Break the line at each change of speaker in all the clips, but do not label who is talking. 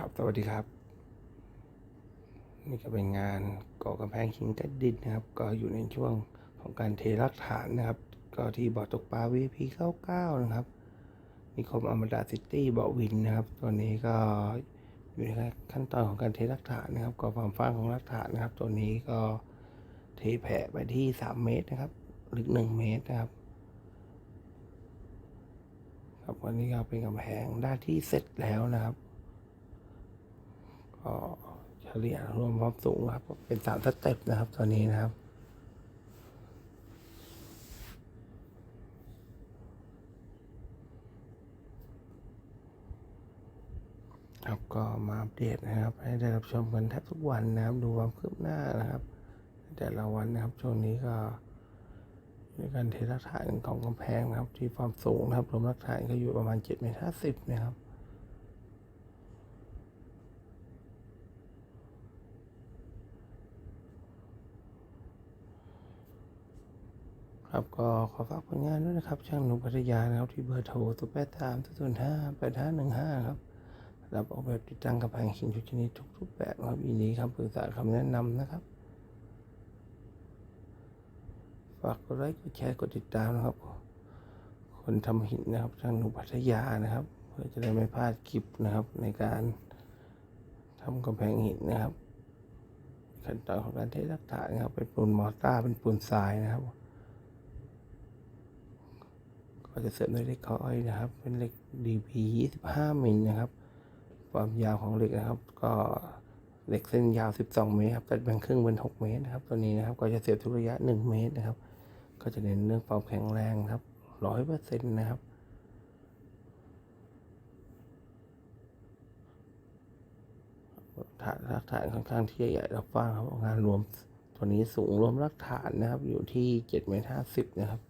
ครับ สวัสดีครับ นี่ก็เป็นงานก่อกำแพงหินใต้ดินนะครับ ก็อยู่ในช่วงของการเทรักฐานนะครับ ก็ที่บ่อตกปลา VP 99นะครับนิคมอมดาซิตี้บ่อวินนะครับ ตอนนี้ก็อยู่ในขั้นตอนของการเทรักฐานนะครับก่อความฟ้างของรักฐานนะครับ ตัวนี้ก็เทแผ่ไปที่3เมตรนะครับลึก1เมตรนะครับครับวันนี้ก็เป็นกำแพงด้านที่เสร็จแล้วนะครับ ก็เฉลี่ยรวมความสูงครับ เป็นสามสเต็ปนะครับตอนนี้นะครับครับก็มาอัปเดตนะครับ ให้ได้รับชมกันแทบทุกวันนะครับ ดูความคืบหน้านะครับ แต่ละวันนะครับช่วงนี้ก็ในการเทรักฐานของกำแพงนะครับ ที่ความสูงนะครับรวมรักฐานก็อยู่ประมาณ7เมตร50นะครับ ครับก็ขอฝากผลงานด้วยนะครับ ช่างหนุ่มพัทยานะครับที่เบอร์โทร0 8 3 0 0 5 8 5 1 5ครับรับออกแบบติดตั้งกำแพงหินทุกชนิดทุกรูปแบบครับยินดีครับปรึกษาคำแนะนำนะครับฝากกดไลค์กดแชร์กดติดตามนะครับ คนทำหินนะครับช่างหนุ่มพัทยานะครับ เพื่อจะได้ไม่พลาดคลิปนะครับ ในการทำกำแพงหินนะครับขั้นตอนของการเทรักฐานนะครับเป็นปูนมอร์ตาร์เป็นปูนทรายนะครับ ก็จะเสริมด้วยเหล็กคอยนะครับ เป็นเหล็ก DP 25มิลนะครับ ความยาวของเหล็กนะครับ ก็เหล็กเส้นยาว 12 เมตรครับตัดแบ่งครึ่งเป็น6เมตรนะครับ ตัวนี้นะครับก็จะเสียบทุกระยะ 1 เมตรนะครับ ก็จะเน้นเรื่องความแข็งแรงครับ100%นะครับ ฐานรักฐานค่อนข้างที่ใหญ่และกว้างครับงานรวมตัวนี้สูงรวมรักฐานนะครับ อยู่ที่7เมตร50นะครับ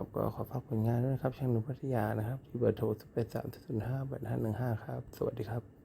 ครับก็ขอฝากผลงานด้วยนะครับช่างหนุ่มพัทยานะครับที่เบอร์โทร0 8 3 0 5 8 5 1 5ครับ สวัสดีครับ